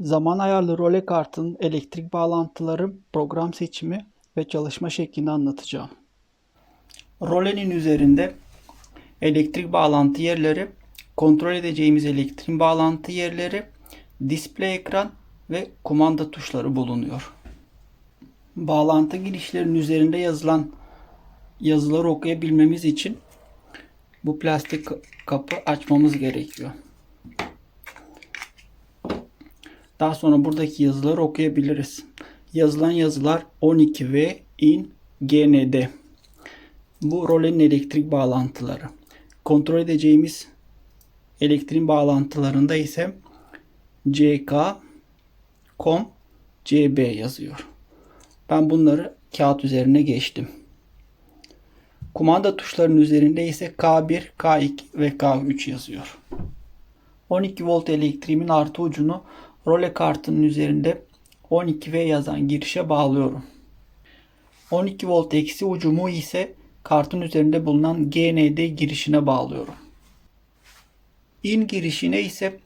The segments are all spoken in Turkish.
Zaman ayarlı role kartının elektrik bağlantıları, program seçimi ve çalışma şeklini anlatacağım. Rolenin üzerinde elektrik bağlantı yerleri, kontrol edeceğimiz elektrik bağlantı yerleri, display ekran ve kumanda tuşları bulunuyor. Bağlantı girişlerinin üzerinde yazılan yazıları okuyabilmemiz için bu plastik kapı açmamız gerekiyor. Daha sonra buradaki yazıları okuyabiliriz. Yazılan yazılar 12V in GND. Bu rolenin elektrik bağlantıları. Kontrol edeceğimiz elektrik bağlantılarında ise CK, COM, CB yazıyor. Ben bunları kağıt üzerine geçtim. Kumanda tuşlarının üzerinde ise K1, K2 ve K3 yazıyor. 12 volt elektriğimin artı ucunu role kartının üzerinde 12V yazan girişe bağlıyorum. 12 volt eksi ucumu ise kartın üzerinde bulunan GND girişine bağlıyorum. In girişine ise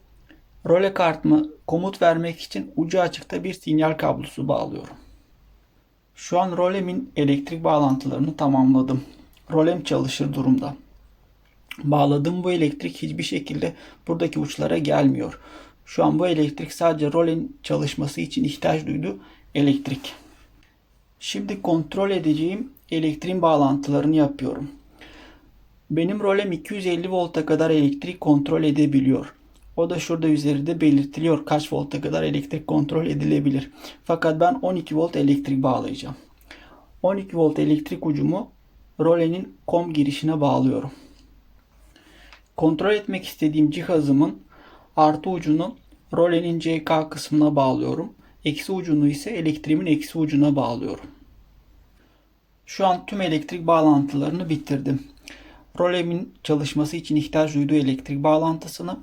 role kartımı komut vermek için ucu açıkta bir sinyal kablosu bağlıyorum. Şu an rolemin elektrik bağlantılarını tamamladım. Rolem çalışır durumda. Bağladığım bu elektrik hiçbir şekilde buradaki uçlara gelmiyor. Şu an bu elektrik sadece rolin çalışması için ihtiyaç duyduğu elektrik. Şimdi kontrol edeceğim elektriğin bağlantılarını yapıyorum. Benim rolem 250 volta kadar elektrik kontrol edebiliyor. O da şurada üzerinde belirtiliyor kaç volta kadar elektrik kontrol edilebilir. Fakat ben 12 volt elektrik bağlayacağım. 12 volt elektrik ucumu rolenin kom girişine bağlıyorum. Kontrol etmek istediğim cihazımın artı ucunu rolenin CK kısmına bağlıyorum. Eksi ucunu ise elektriğimin eksi ucuna bağlıyorum. Şu an tüm elektrik bağlantılarını bitirdim. Rolemin çalışması için ihtiyaç duyduğu elektrik bağlantısını,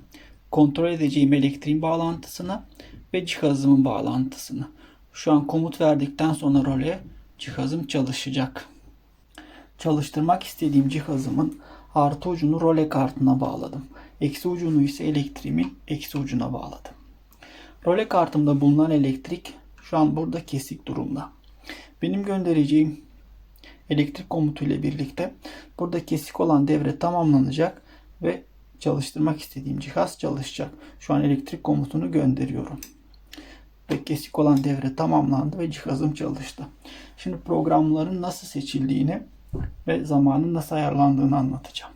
kontrol edeceğim elektriğin bağlantısını ve cihazımın bağlantısını. Şu an komut verdikten sonra role cihazım çalışacak. Çalıştırmak istediğim cihazımın artı ucunu role kartına bağladım. Eksi ucunu ise elektriğimin eksi ucuna bağladım. Role kartımda bulunan elektrik şu an burada kesik durumda. Benim göndereceğim elektrik komutu ile birlikte burada kesik olan devre tamamlanacak ve çalıştırmak istediğim cihaz çalışacak. Şu an elektrik komutunu gönderiyorum. Ve kesik olan devre tamamlandı ve cihazım çalıştı. Şimdi programların nasıl seçildiğini ve zamanın nasıl ayarlandığını anlatacağım.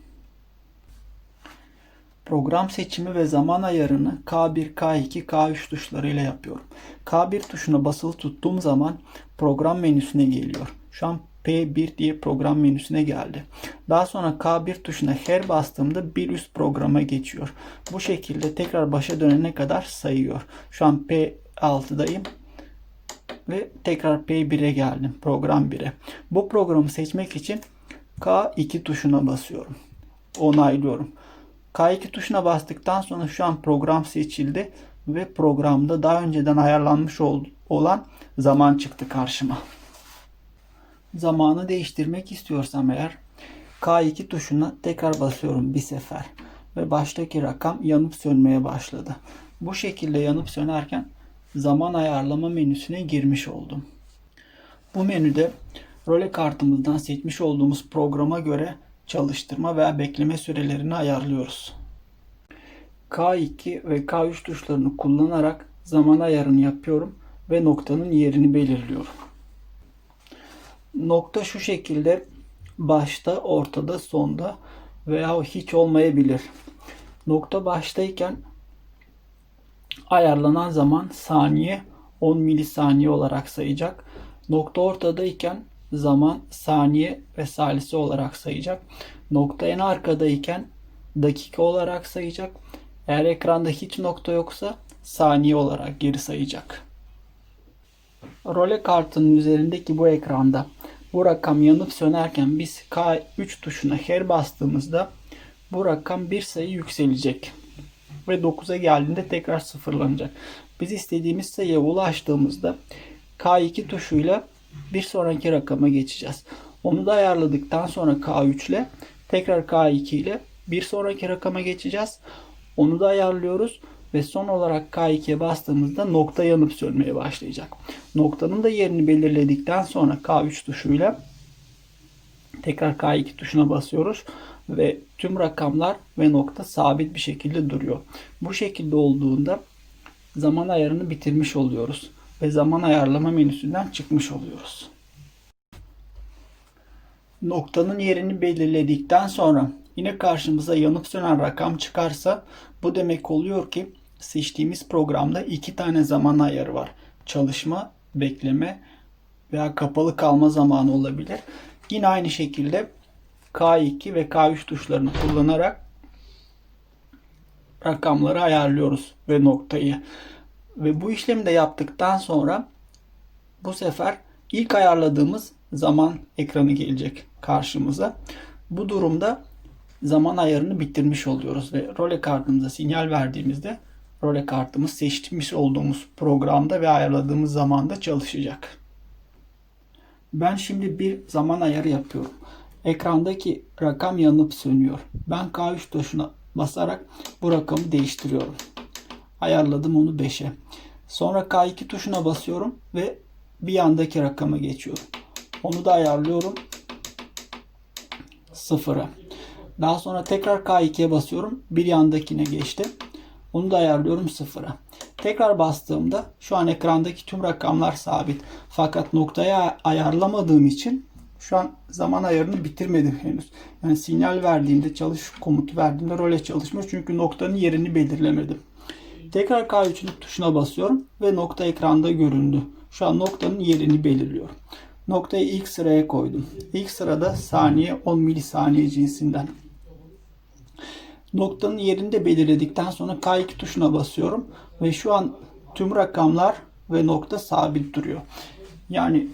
Program seçimi ve zaman ayarını K1, K2, K3 tuşlarıyla yapıyorum. K1 tuşuna basılı tuttuğum zaman program menüsüne geliyor. Şu an P1 diye program menüsüne geldi. Daha sonra K1 tuşuna her bastığımda bir üst programa geçiyor. Bu şekilde tekrar başa dönene kadar sayıyor. Şu an P6'dayım ve tekrar P1'e geldim. Program 1'e. Bu programı seçmek için K2 tuşuna basıyorum. Onaylıyorum. K2 tuşuna bastıktan sonra şu an program seçildi ve programda daha önceden ayarlanmış olan zaman çıktı karşıma. Zamanı değiştirmek istiyorsam eğer K2 tuşuna tekrar basıyorum bir sefer ve baştaki rakam yanıp sönmeye başladı. Bu şekilde yanıp sönerken zaman ayarlama menüsüne girmiş oldum. Bu menüde role kartımızdan seçmiş olduğumuz programa göre çalıştırma veya bekleme sürelerini ayarlıyoruz. K2 ve K3 tuşlarını kullanarak zaman ayarını yapıyorum ve noktanın yerini belirliyorum. Nokta şu şekilde başta, ortada, sonda veya hiç olmayabilir. Nokta baştayken ayarlanan zaman saniye 10 milisaniye olarak sayacak. Nokta ortadayken zaman saniye ve salise olarak sayacak. Nokta en arkadayken dakika olarak sayacak. Eğer ekranda hiç nokta yoksa saniye olarak geri sayacak. Role kartının üzerindeki bu ekranda bu rakam yanıp sönerken biz K3 tuşuna her bastığımızda bu rakam bir sayı yükselecek. Ve 9'a geldiğinde tekrar sıfırlanacak. Biz istediğimiz sayıya ulaştığımızda K2 tuşuyla bir sonraki rakama geçeceğiz. Onu da ayarladıktan sonra K3 ile tekrar K2 ile bir sonraki rakama geçeceğiz. Onu da ayarlıyoruz. ve son olarak K2'ye bastığımızda nokta yanıp sönmeye başlayacak. Noktanın da yerini belirledikten sonra K3 tuşuyla tekrar K2 tuşuna basıyoruz ve tüm rakamlar ve nokta sabit bir şekilde duruyor. Bu şekilde olduğunda zaman ayarını bitirmiş oluyoruz ve zaman ayarlama menüsünden çıkmış oluyoruz. Noktanın yerini belirledikten sonra yine karşımıza yanıp sönen rakam çıkarsa bu demek oluyor ki seçtiğimiz programda iki tane zaman ayarı var. Çalışma, bekleme veya kapalı kalma zamanı olabilir. Yine aynı şekilde K2 ve K3 tuşlarını kullanarak rakamları ayarlıyoruz ve noktayı. Ve bu işlemi de yaptıktan sonra bu sefer ilk ayarladığımız zaman ekranı gelecek karşımıza. Bu durumda zaman ayarını bitirmiş oluyoruz ve role kartımıza sinyal verdiğimizde role kartımız seçmiş olduğumuz programda ve ayarladığımız zamanda çalışacak. Ben şimdi bir zaman ayarı yapıyorum. Ekrandaki rakam yanıp sönüyor. Ben K3 tuşuna basarak bu rakamı değiştiriyorum. Ayarladım onu 5'e. Sonra K2 tuşuna basıyorum ve bir yandaki rakama geçiyorum. Onu da ayarlıyorum 0'a. Daha sonra tekrar K2'ye basıyorum. Bir yandakine geçti. Onu da ayarlıyorum 0'a. Tekrar bastığımda şu an ekrandaki tüm rakamlar sabit. Fakat noktaya ayarlamadığım için şu an zaman ayarını bitirmedim henüz. Yani sinyal verdiğimde çalış komutu verdiğimde role çalışmıyor. Çünkü noktanın yerini belirlemedim. Tekrar K3 tuşuna basıyorum ve nokta ekranda göründü. Şu an noktanın yerini belirliyorum. Noktayı ilk sıraya koydum. İlk sırada saniye 10 milisaniye cinsinden. Noktanın yerini de belirledikten sonra K2 tuşuna basıyorum ve şu an tüm rakamlar ve nokta sabit duruyor. Yani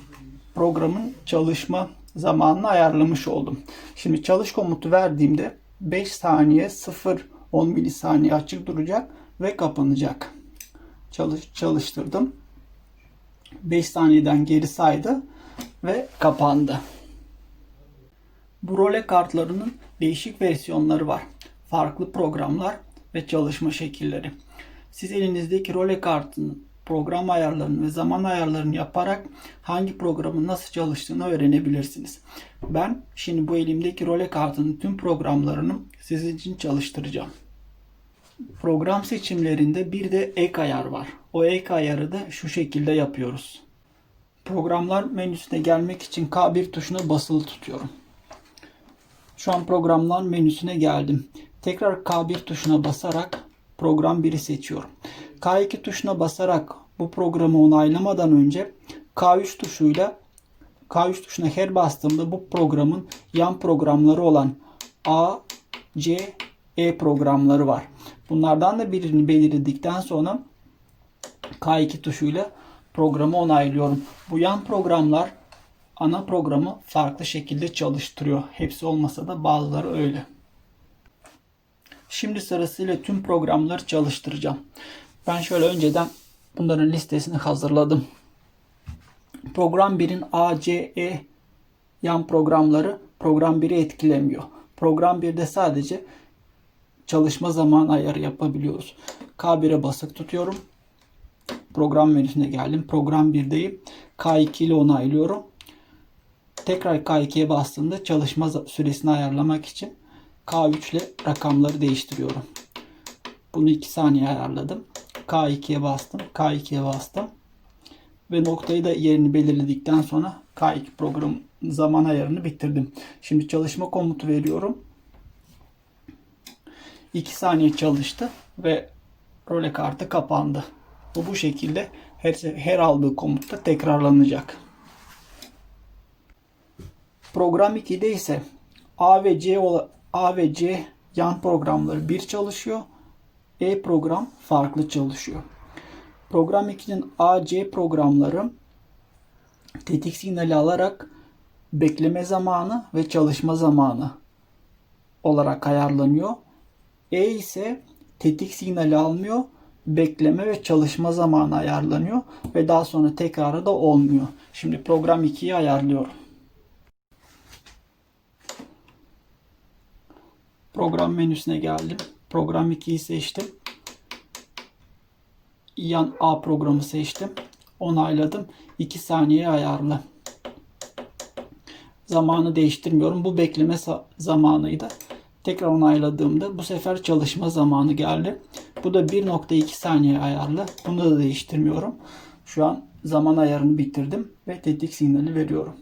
programın çalışma zamanını ayarlamış oldum. Şimdi çalış komutu verdiğimde 5 saniye 0 10 milisaniye açık duracak ve kapanacak. Çalış, çalıştırdım. 5 saniyeden geri saydı ve kapandı. Bu role kartlarının değişik versiyonları var. Farklı programlar ve çalışma şekilleri. Siz elinizdeki role kartının program ayarlarını ve zaman ayarlarını yaparak hangi programın nasıl çalıştığını öğrenebilirsiniz. Ben şimdi bu elimdeki role kartının tüm programlarını sizin için çalıştıracağım. Program seçimlerinde bir de ek ayar var. O ek ayarı da şu şekilde yapıyoruz. Programlar menüsüne gelmek için K1 tuşuna basılı tutuyorum. Şu an programlar menüsüne geldim. Tekrar K1 tuşuna basarak program 1'i seçiyorum. K2 tuşuna basarak bu programı onaylamadan önce K3 tuşuyla K3 tuşuna her bastığımda bu programın yan programları olan A, C, E programları var. Bunlardan da birini belirledikten sonra K2 tuşuyla programı onaylıyorum. Bu yan programlar ana programı farklı şekilde çalıştırıyor. Hepsi olmasa da bazıları öyle. Şimdi sırasıyla tüm programları çalıştıracağım. Ben şöyle önceden bunların listesini hazırladım. Program 1'in A, C, E yan programları program 1'i etkilemiyor. Program 1'de sadece çalışma zaman ayarı yapabiliyoruz. K1'e basık tutuyorum. Program menüsüne geldim. Program 1'deyim. K2 ile onaylıyorum. Tekrar K2'ye bastığımda çalışma süresini ayarlamak için K3 ile rakamları değiştiriyorum. Bunu 2 saniye ayarladım. K2'ye bastım. K2'ye bastım. Ve noktayı da yerini belirledikten sonra K2 program zaman ayarını bitirdim. Şimdi çalışma komutu veriyorum. 2 saniye çalıştı ve role kartı kapandı. Bu bu şekilde her, her aldığı komutta tekrarlanacak. Program 2'de ise A ve C A ve C yan programları bir çalışıyor. E program farklı çalışıyor. Program 2'nin A, C programları tetik sinyali alarak bekleme zamanı ve çalışma zamanı olarak ayarlanıyor. E ise tetik sinyali almıyor. Bekleme ve çalışma zamanı ayarlanıyor ve daha sonra tekrarı da olmuyor. Şimdi program 2'yi ayarlıyorum. Program menüsüne geldim. Program 2'yi seçtim. yan A programı seçtim. Onayladım. 2 saniye ayarlı. Zamanı değiştirmiyorum. Bu bekleme zamanıydı. Tekrar onayladığımda bu sefer çalışma zamanı geldi. Bu da 1.2 saniye ayarlı. Bunu da değiştirmiyorum. Şu an zaman ayarını bitirdim ve tetik sinyali veriyorum.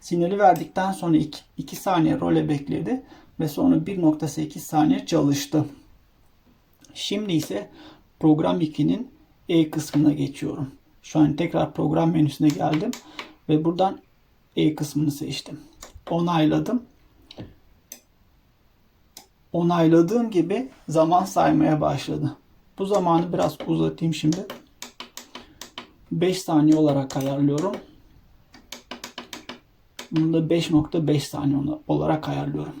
Sinyali verdikten sonra 2 saniye role bekledi ve sonra 1.8 saniye çalıştı. Şimdi ise program 2'nin E kısmına geçiyorum. Şu an tekrar program menüsüne geldim ve buradan E kısmını seçtim. Onayladım. Onayladığım gibi zaman saymaya başladı. Bu zamanı biraz uzatayım şimdi. 5 saniye olarak ayarlıyorum. Bunu da 5.5 saniye olarak ayarlıyorum.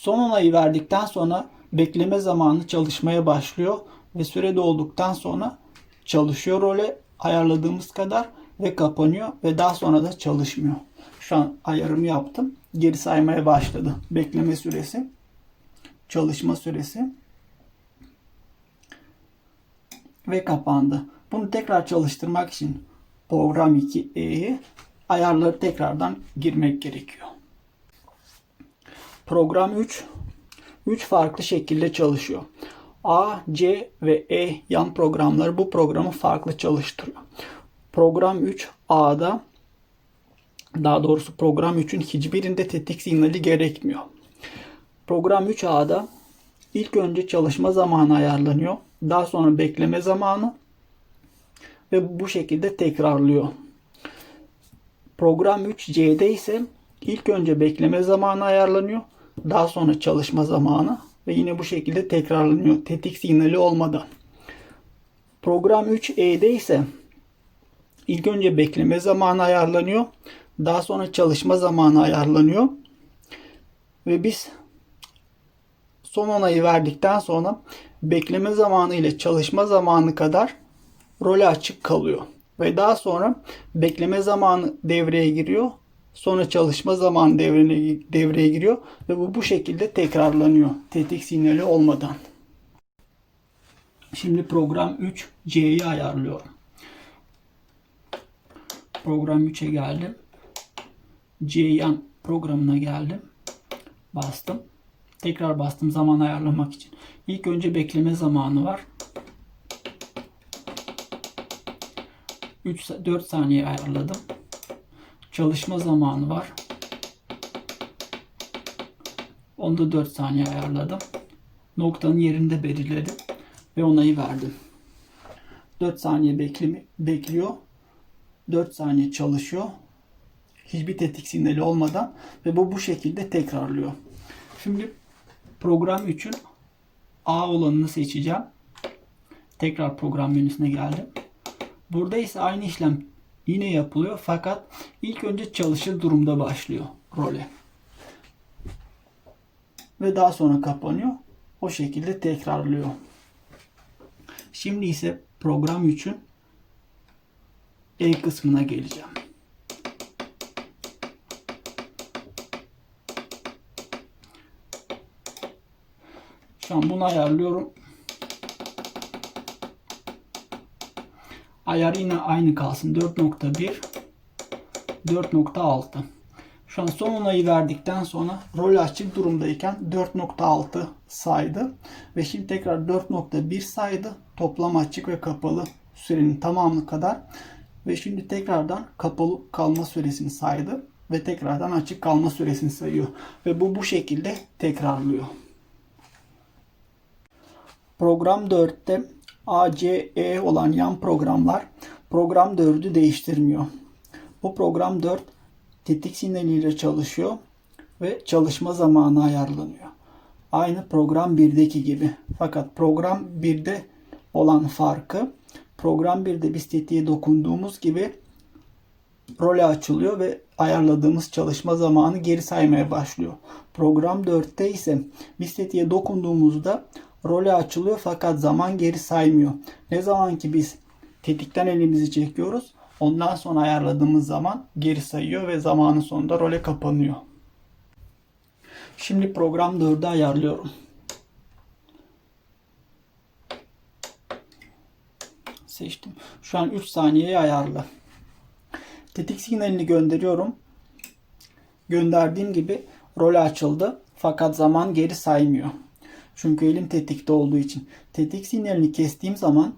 Son onayı verdikten sonra bekleme zamanı çalışmaya başlıyor ve süre dolduktan sonra çalışıyor role ayarladığımız kadar ve kapanıyor ve daha sonra da çalışmıyor. Şu an ayarımı yaptım. Geri saymaya başladı. Bekleme süresi, çalışma süresi ve kapandı. Bunu tekrar çalıştırmak için program 2E'yi ayarları tekrardan girmek gerekiyor. Program 3 3 farklı şekilde çalışıyor. A, C ve E yan programları bu programı farklı çalıştırıyor. Program 3 A'da daha doğrusu program 3'ün hiçbirinde tetik sinyali gerekmiyor. Program 3 A'da ilk önce çalışma zamanı ayarlanıyor. Daha sonra bekleme zamanı ve bu şekilde tekrarlıyor. Program 3C'de ise ilk önce bekleme zamanı ayarlanıyor. Daha sonra çalışma zamanı ve yine bu şekilde tekrarlanıyor. Tetik sinyali olmadan. Program 3E'de ise ilk önce bekleme zamanı ayarlanıyor. Daha sonra çalışma zamanı ayarlanıyor. Ve biz son onayı verdikten sonra bekleme zamanı ile çalışma zamanı kadar role açık kalıyor. Ve daha sonra bekleme zamanı devreye giriyor. Sonra çalışma zamanı devreye, devreye giriyor. Ve bu bu şekilde tekrarlanıyor. Tetik sinyali olmadan. Şimdi program 3 C'yi ayarlıyorum. Program 3'e geldim. C yan programına geldim. Bastım. Tekrar bastım zaman ayarlamak için. İlk önce bekleme zamanı var. 3 4 saniye ayarladım. Çalışma zamanı var. Onu da 4 saniye ayarladım. Noktanın yerinde belirledim ve onayı verdim. 4 saniye beklemi, bekliyor. 4 saniye çalışıyor. Hiçbir tetik sinyali olmadan ve bu bu şekilde tekrarlıyor. Şimdi program 3'ün A olanını seçeceğim. Tekrar program menüsüne geldim. Burada ise aynı işlem yine yapılıyor fakat ilk önce çalışır durumda başlıyor role. Ve daha sonra kapanıyor. O şekilde tekrarlıyor. Şimdi ise program 3'ün E kısmına geleceğim. Şu an bunu ayarlıyorum. Ayar yine aynı kalsın. 4.1 4.6 Şu an son onayı verdikten sonra rol açık durumdayken 4.6 saydı. Ve şimdi tekrar 4.1 saydı. Toplam açık ve kapalı sürenin tamamı kadar. Ve şimdi tekrardan kapalı kalma süresini saydı. Ve tekrardan açık kalma süresini sayıyor. Ve bu bu şekilde tekrarlıyor. Program 4'te A, C, E olan yan programlar program 4'ü değiştirmiyor. Bu program 4 tetik sinyaliyle çalışıyor ve çalışma zamanı ayarlanıyor. Aynı program 1'deki gibi. Fakat program 1'de olan farkı program 1'de biz tetiğe dokunduğumuz gibi role açılıyor ve ayarladığımız çalışma zamanı geri saymaya başlıyor. Program 4'te ise biz tetiğe dokunduğumuzda role açılıyor fakat zaman geri saymıyor. Ne zaman ki biz tetikten elimizi çekiyoruz ondan sonra ayarladığımız zaman geri sayıyor ve zamanın sonunda role kapanıyor. Şimdi program 4'ü ayarlıyorum. seçtim. Şu an 3 saniyeye ayarlı. Tetik sinyalini gönderiyorum. Gönderdiğim gibi rol açıldı. Fakat zaman geri saymıyor. Çünkü elim tetikte olduğu için. Tetik sinyalini kestiğim zaman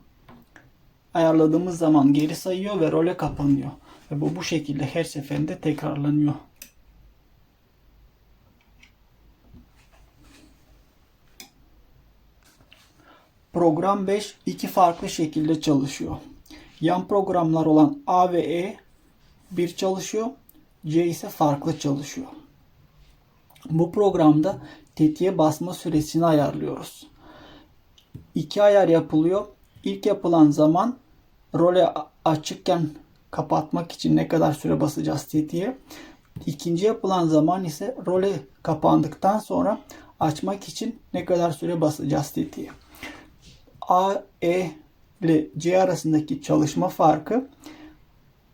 ayarladığımız zaman geri sayıyor ve role kapanıyor. Ve bu bu şekilde her seferinde tekrarlanıyor. Program 5 iki farklı şekilde çalışıyor. Yan programlar olan A ve E bir çalışıyor. C ise farklı çalışıyor. Bu programda tetiğe basma süresini ayarlıyoruz. İki ayar yapılıyor. İlk yapılan zaman role açıkken kapatmak için ne kadar süre basacağız tetiğe. İkinci yapılan zaman ise role kapandıktan sonra açmak için ne kadar süre basacağız tetiğe. A, E ile C arasındaki çalışma farkı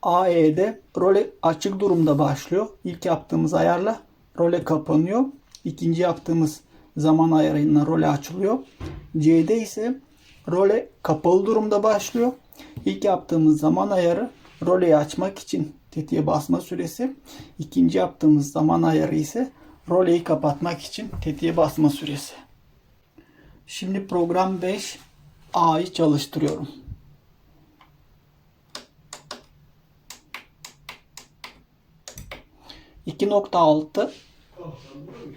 AE'de role açık durumda başlıyor. İlk yaptığımız ayarla role kapanıyor. İkinci yaptığımız zaman ayarıyla role açılıyor. C'de ise role kapalı durumda başlıyor. İlk yaptığımız zaman ayarı roleyi açmak için tetiğe basma süresi. İkinci yaptığımız zaman ayarı ise roleyi kapatmak için tetiğe basma süresi. Şimdi program 5 A'yı çalıştırıyorum. %2.6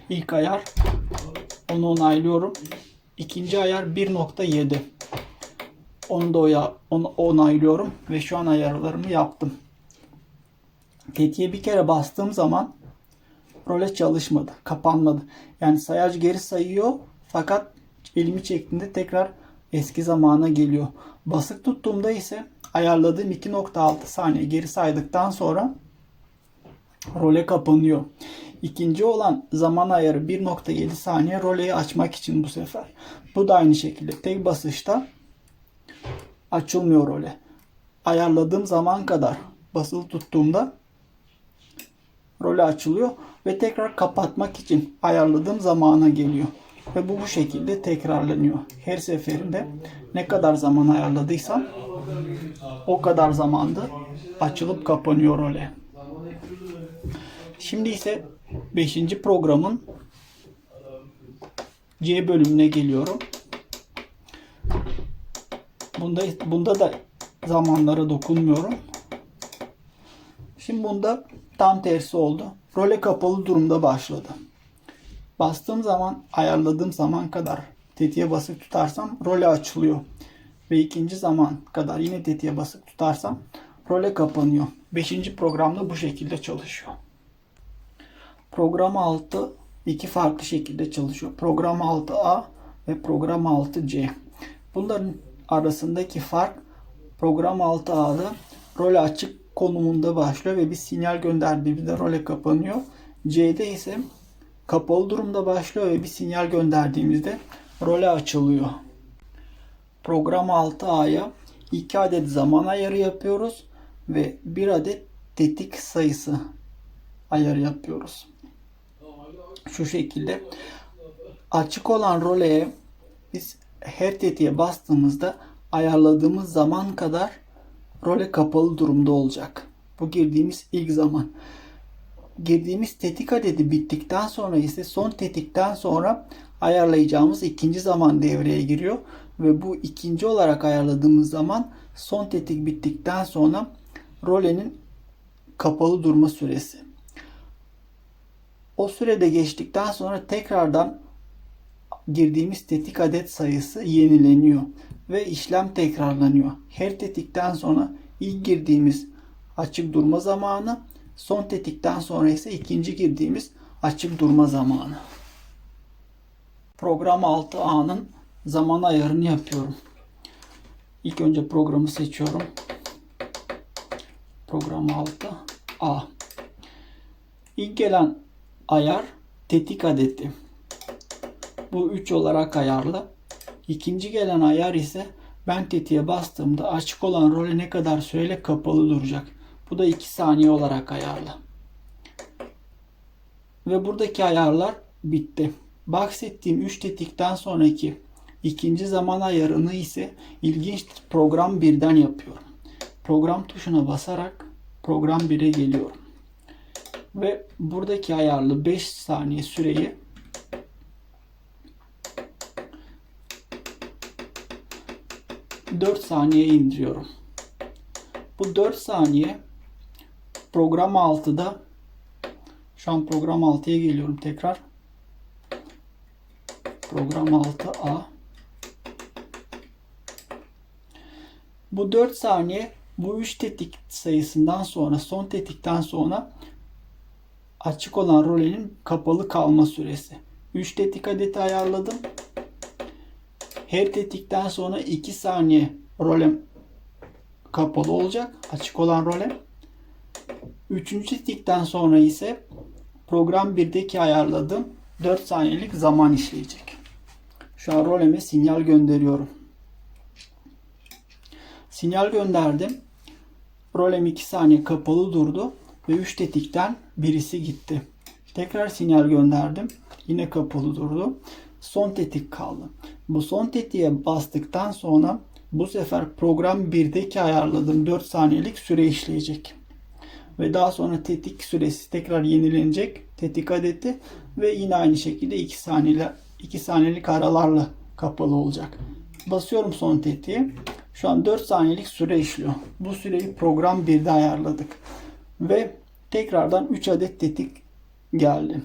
ilk ayar onu onaylıyorum. İkinci ayar 1.7 onu da oya, onu onaylıyorum ve şu an ayarlarımı yaptım. Tetiğe bir kere bastığım zaman role çalışmadı, kapanmadı. Yani sayaç geri sayıyor fakat elimi çektiğimde tekrar eski zamana geliyor. Basık tuttuğumda ise ayarladığım 2.6 saniye geri saydıktan sonra role kapanıyor. İkinci olan zaman ayarı 1.7 saniye roleyi açmak için bu sefer. Bu da aynı şekilde tek basışta açılmıyor role. Ayarladığım zaman kadar basılı tuttuğumda role açılıyor ve tekrar kapatmak için ayarladığım zamana geliyor. Ve bu bu şekilde tekrarlanıyor. Her seferinde ne kadar zaman ayarladıysam o kadar zamanda açılıp kapanıyor role. Şimdi ise 5. programın C bölümüne geliyorum. Bunda bunda da zamanlara dokunmuyorum. Şimdi bunda tam tersi oldu. Role kapalı durumda başladı. Bastığım zaman ayarladığım zaman kadar tetiğe basık tutarsam role açılıyor. Ve ikinci zaman kadar yine tetiğe basık tutarsam role kapanıyor. Beşinci programda bu şekilde çalışıyor. Program 6 iki farklı şekilde çalışıyor. Program 6A ve program 6C. Bunların arasındaki fark program 6A'da role açık konumunda başlıyor ve bir sinyal gönderdiğimizde role kapanıyor. C'de ise kapalı durumda başlıyor ve bir sinyal gönderdiğimizde role açılıyor. Program 6A'ya 2 adet zaman ayarı yapıyoruz ve 1 adet tetik sayısı ayarı yapıyoruz. Şu şekilde açık olan roleye biz her tetiğe bastığımızda ayarladığımız zaman kadar role kapalı durumda olacak. Bu girdiğimiz ilk zaman. Girdiğimiz tetik adedi bittikten sonra ise son tetikten sonra ayarlayacağımız ikinci zaman devreye giriyor. Ve bu ikinci olarak ayarladığımız zaman son tetik bittikten sonra rolenin kapalı durma süresi. O sürede geçtikten sonra tekrardan girdiğimiz tetik adet sayısı yenileniyor ve işlem tekrarlanıyor. Her tetikten sonra ilk girdiğimiz açık durma zamanı, son tetikten sonra ise ikinci girdiğimiz açık durma zamanı. Program 6A'nın zaman ayarını yapıyorum. İlk önce programı seçiyorum. Program 6A. İlk gelen ayar tetik adeti. Bu 3 olarak ayarlı. İkinci gelen ayar ise ben tetiğe bastığımda açık olan role ne kadar süreyle kapalı duracak. Bu da 2 saniye olarak ayarlı. Ve buradaki ayarlar bitti. Bahsettiğim 3 tetikten sonraki İkinci zaman ayarını ise ilginçtir program birden yapıyorum. Program tuşuna basarak program 1'e geliyorum. Ve buradaki ayarlı 5 saniye süreyi dört saniye indiriyorum. Bu 4 saniye program 6'da şu an program 6'ya geliyorum tekrar. Program 6A. Bu 4 saniye bu 3 tetik sayısından sonra son tetikten sonra açık olan rolenin kapalı kalma süresi. 3 tetik adeti ayarladım. Her tetikten sonra 2 saniye rolem kapalı olacak. Açık olan rolem. Üçüncü tetikten sonra ise program 1'deki ayarladığım 4 saniyelik zaman işleyecek. Şu an roleme sinyal gönderiyorum. Sinyal gönderdim. Rolem 2 saniye kapalı durdu ve 3 tetikten birisi gitti. Tekrar sinyal gönderdim. Yine kapalı durdu. Son tetik kaldı. Bu son tetiğe bastıktan sonra bu sefer program 1'deki ayarladığım 4 saniyelik süre işleyecek. Ve daha sonra tetik süresi tekrar yenilenecek. Tetik adeti ve yine aynı şekilde 2 saniyelik 2 saniyelik aralarla kapalı olacak. Basıyorum son tetiği. Şu an 4 saniyelik süre işliyor. Bu süreyi program 1'de ayarladık. Ve tekrardan 3 adet tetik geldi.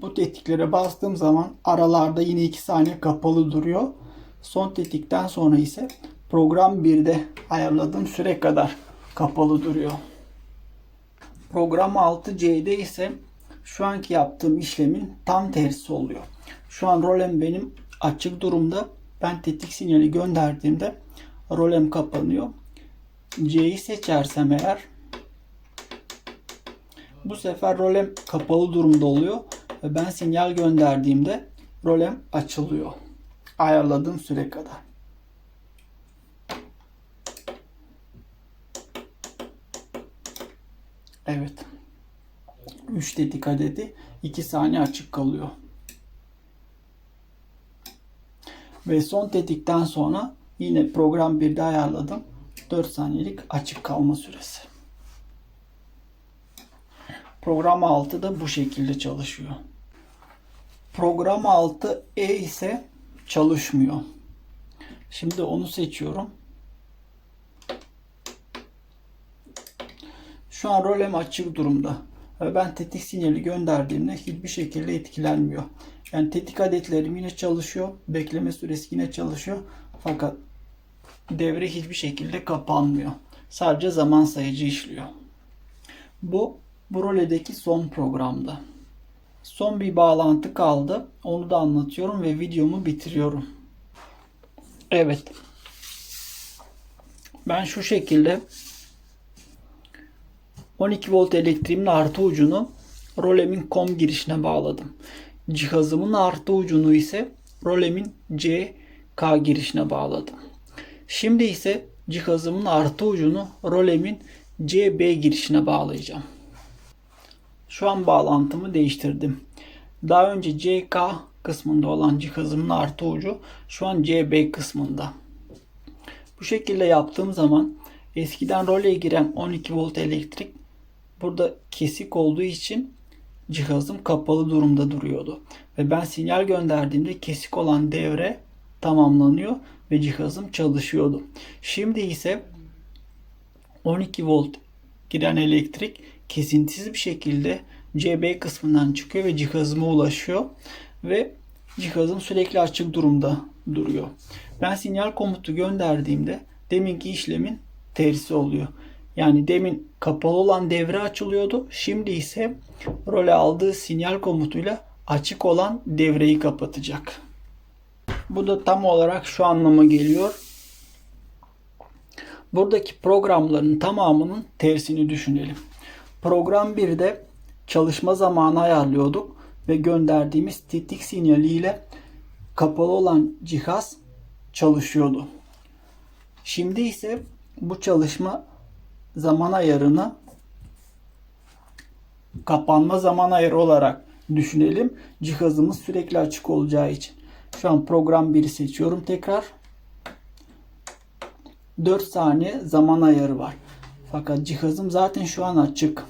Bu tetiklere bastığım zaman aralarda yine 2 saniye kapalı duruyor. Son tetikten sonra ise program 1'de ayarladığım süre kadar kapalı duruyor. Program 6C'de ise şu anki yaptığım işlemin tam tersi oluyor. Şu an rolem benim açık durumda. Ben tetik sinyali gönderdiğimde rolem kapanıyor. C'yi seçersem eğer bu sefer rolem kapalı durumda oluyor ve ben sinyal gönderdiğimde rolem açılıyor. Ayarladığım süre kadar. Evet. 3 tetik adedi 2 saniye açık kalıyor. Ve son tetikten sonra yine program 1'de ayarladım. 4 saniyelik açık kalma süresi. Program 6 da bu şekilde çalışıyor. Program 6E ise çalışmıyor. Şimdi onu seçiyorum. Şu an rolem açık durumda. Ve ben tetik sinyali gönderdiğimde hiçbir şekilde etkilenmiyor. Yani tetik adetlerim yine çalışıyor. Bekleme süresi yine çalışıyor. Fakat devre hiçbir şekilde kapanmıyor. Sadece zaman sayıcı işliyor. Bu bu roledeki son programda. Son bir bağlantı kaldı. Onu da anlatıyorum ve videomu bitiriyorum. Evet. Ben şu şekilde 12 volt elektriğimin artı ucunu rolemin COM girişine bağladım. Cihazımın artı ucunu ise rolemin CK girişine bağladım. Şimdi ise cihazımın artı ucunu rolemin CB girişine bağlayacağım. Şu an bağlantımı değiştirdim. Daha önce CK kısmında olan cihazımın artı ucu şu an CB kısmında. Bu şekilde yaptığım zaman eskiden role giren 12 volt elektrik burada kesik olduğu için cihazım kapalı durumda duruyordu. Ve ben sinyal gönderdiğimde kesik olan devre tamamlanıyor ve cihazım çalışıyordu. Şimdi ise 12 volt giren elektrik kesintisiz bir şekilde CB kısmından çıkıyor ve cihazıma ulaşıyor ve cihazım sürekli açık durumda duruyor. Ben sinyal komutu gönderdiğimde deminki işlemin tersi oluyor. Yani demin kapalı olan devre açılıyordu. Şimdi ise role aldığı sinyal komutuyla açık olan devreyi kapatacak. Bu da tam olarak şu anlama geliyor. Buradaki programların tamamının tersini düşünelim. Program 1'de çalışma zamanı ayarlıyorduk ve gönderdiğimiz tetik sinyali ile kapalı olan cihaz çalışıyordu. Şimdi ise bu çalışma zaman ayarını kapanma zaman ayarı olarak düşünelim. Cihazımız sürekli açık olacağı için. Şu an program 1'i seçiyorum tekrar. 4 saniye zaman ayarı var. Fakat cihazım zaten şu an açık.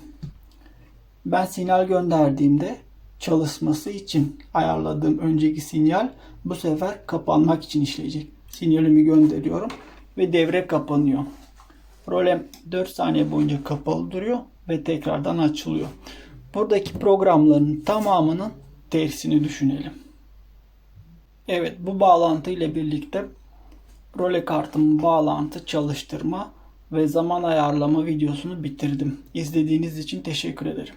Ben sinyal gönderdiğimde çalışması için ayarladığım önceki sinyal bu sefer kapanmak için işleyecek. Sinyalimi gönderiyorum ve devre kapanıyor. Rolem 4 saniye boyunca kapalı duruyor ve tekrardan açılıyor. Buradaki programların tamamının tersini düşünelim. Evet bu bağlantı ile birlikte role kartımın bağlantı çalıştırma ve zaman ayarlama videosunu bitirdim. İzlediğiniz için teşekkür ederim.